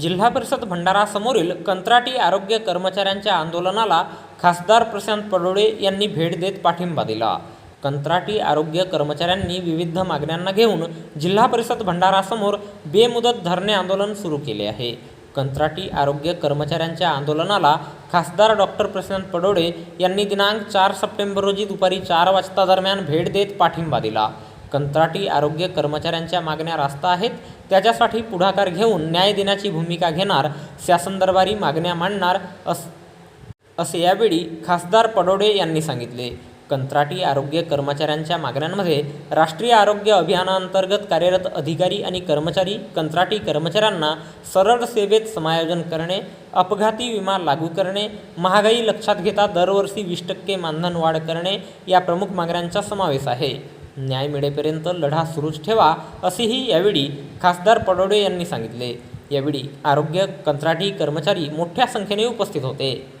जिल्हा परिषद भंडारासमोरील कंत्राटी आरोग्य कर्मचाऱ्यांच्या आंदोलनाला खासदार प्रशांत पडोळे यांनी भेट देत पाठिंबा दिला. कंत्राटी आरोग्य कर्मचाऱ्यांनी विविध मागण्यांना घेऊन जिल्हा परिषद भंडारासमोर बेमुदत धरणे आंदोलन सुरू केले आहे. कंत्राटी आरोग्य कर्मचाऱ्यांच्या आंदोलनाला खासदार डॉक्टर प्रशांत पडोळे यांनी दिनांक चार सप्टेंबर रोजी दुपारी चार वाजता दरम्यान भेट देत पाठिंबा दिला. कंत्राटी आरोग्य कर्मचाऱ्यांच्या मागण्या रास्त आहेत. त्याच्यासाठी पुढाकार घेऊन न्याय देण्याची भूमिका घेणार शासन दरबारी मागण्या मांडणार अस असे यावेळी खासदार पडोडे यांनी सांगितले. कंत्राटी आरोग्य कर्मचाऱ्यांच्या मागण्यांमध्ये राष्ट्रीय आरोग्य अभियानांतर्गत कार्यरत अधिकारी आणि कर्मचारी कंत्राटी कर्मचाऱ्यांना सरळ सेवेत समायोजन करणे अपघाती विमा लागू करणे महागाई लक्षात घेता दरवर्षी वीस टक्के मानधन वाढ करणे या प्रमुख मागण्यांचा समावेश आहे. न्याय मिळेपर्यंत लढा सुरूच ठेवा असेही यावेळी खासदार पडोडे यांनी सांगितले. यावेळी आरोग्य कंत्राटी कर्मचारी मोठ्या संख्येने उपस्थित होते.